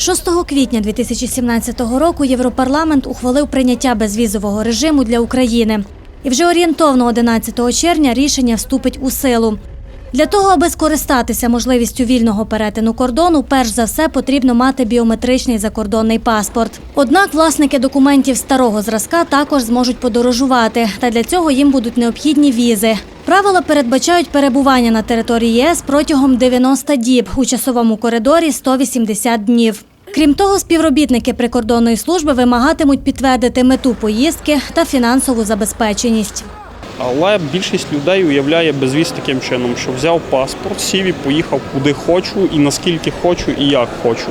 6 квітня 2017 року Європарламент ухвалив прийняття безвізового режиму для України. І вже орієнтовно 11 червня рішення вступить у силу. Для того, аби скористатися можливістю вільного перетину кордону, перш за все потрібно мати біометричний закордонний паспорт. Однак власники документів старого зразка також зможуть подорожувати, та для цього їм будуть необхідні візи. Правила передбачають перебування на території ЄС протягом 90 діб у часовому коридорі 180 днів. Крім того, співробітники прикордонної служби вимагатимуть підтвердити мету поїздки та фінансову забезпеченість. Але більшість людей уявляє безвіз таким чином, що взяв паспорт, сів і поїхав куди хочу, і наскільки хочу, і як хочу.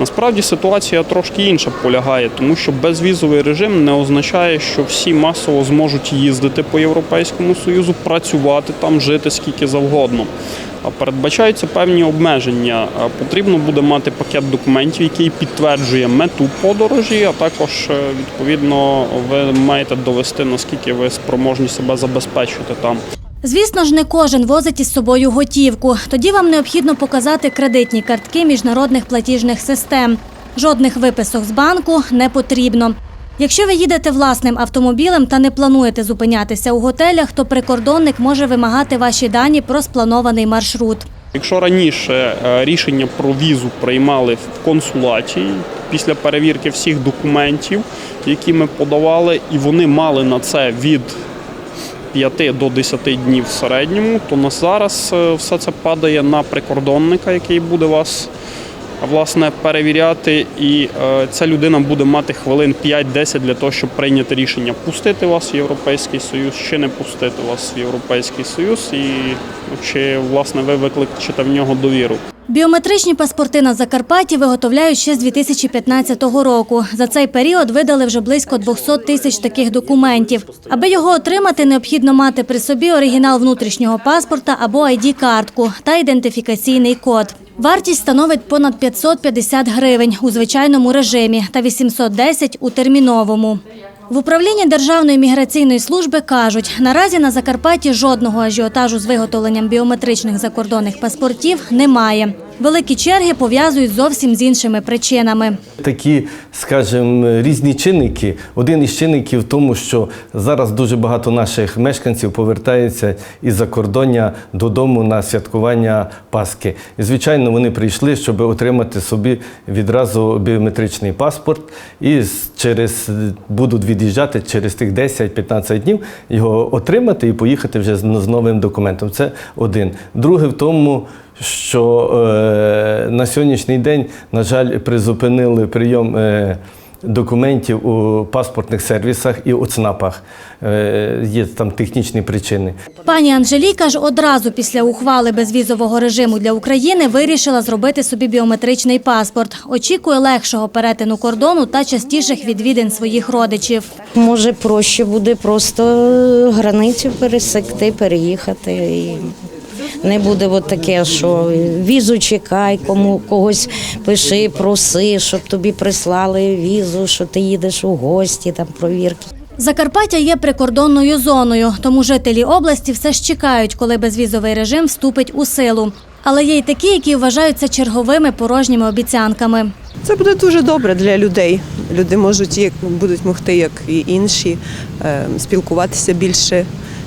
Насправді ситуація трошки інша полягає, тому що безвізовий режим не означає, що всі масово зможуть їздити по Європейському Союзу, працювати там, жити скільки завгодно. А передбачаються певні обмеження. Потрібно буде мати пакет документів, який підтверджує мету подорожі, а також е, відповідно ви маєте довести наскільки ви спроможні себе забезпечити там. Звісно ж, не кожен возить із собою готівку. Тоді вам необхідно показати кредитні картки міжнародних платіжних систем. Жодних виписок з банку не потрібно. Якщо ви їдете власним автомобілем та не плануєте зупинятися у готелях, то прикордонник може вимагати ваші дані про спланований маршрут. Якщо раніше е, рішення про візу приймали в консулаті після перевірки всіх документів, які ми подавали, і вони мали на це від 5 до 10 днів в середньому, то на зараз е, все це падає на прикордонника, який буде вас власне перевіряти, і е, ця людина буде мати хвилин 5-10 для того, щоб прийняти рішення пустити вас в Європейський Союз чи не пустити вас в Європейський Союз, і чи власне ви викличете в нього довіру. Біометричні паспорти на Закарпатті виготовляють ще з 2015 року. За цей період видали вже близько 200 тисяч таких документів. Аби його отримати, необхідно мати при собі оригінал внутрішнього паспорта або ID-картку та ідентифікаційний код. Вартість становить понад 550 гривень у звичайному режимі та 810 у терміновому. В управлінні Державної міграційної служби кажуть, наразі на Закарпатті жодного ажіотажу з виготовленням біометричних закордонних паспортів немає. Великі черги пов'язують зовсім з іншими причинами. Такі, скажімо, різні чинники. Один із чинників в тому, що зараз дуже багато наших мешканців повертаються із закордоння додому на святкування Пасхи. І, звичайно, вони прийшли, щоб отримати собі відразу біометричний паспорт, і через будуть від'їжджати через тих 10-15 днів його отримати і поїхати вже з новим документом. Це один. Друге в тому, що е, на сьогоднішній день, на жаль, призупинили прийом е, документів у паспортних сервісах і у ЦНАПах. Е, є там технічні причини. Пані Анжеліка ж одразу після ухвали безвізового режиму для України вирішила зробити собі біометричний паспорт. Очікує легшого перетину кордону та частіших відвідин своїх родичів. Може, проще буде просто границю пересекти, переїхати. І не буде от таке, що візу чекай, кому когось пиши, проси, щоб тобі прислали візу, що ти їдеш у гості, там провірки. Закарпаття є прикордонною зоною, тому жителі області все ж чекають, коли безвізовий режим вступить у силу. Але є й такі, які вважаються черговими порожніми обіцянками. Це буде дуже добре для людей. Люди можуть як будуть могти, як і інші, е, спілкуватися більше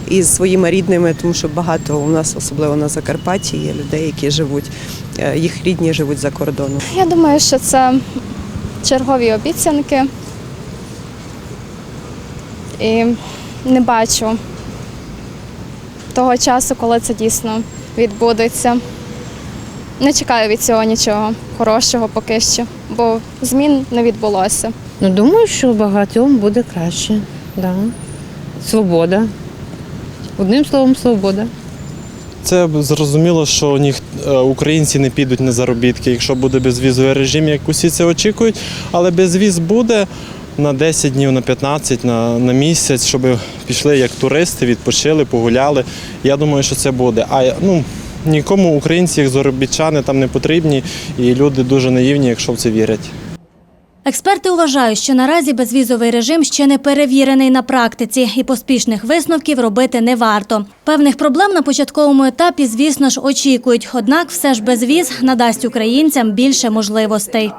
із своїми рідними, тому що багато у нас, особливо на Закарпатті, є людей, які живуть, е, їх рідні живуть за кордоном. Я думаю, що це чергові обіцянки. І не бачу того часу, коли це дійсно відбудеться. Не чекаю від цього нічого хорошого поки що, бо змін не відбулося. Ну, думаю, що багатьом буде краще. Да. Свобода. Одним словом, свобода. Це зрозуміло, що ніх, е, українці не підуть на заробітки, якщо буде безвізовий режим, як усі це очікують. Але безвіз буде на 10 днів, на 15, на, на місяць, щоб пішли як туристи, відпочили, погуляли. Я думаю, що це буде. А ну, нікому українці, як заробітчани, там не потрібні, і люди дуже наївні, якщо в це вірять. Експерти вважають, що наразі безвізовий режим ще не перевірений на практиці і поспішних висновків робити не варто. Певних проблем на початковому етапі, звісно ж, очікують. Однак, все ж безвіз надасть українцям більше можливостей.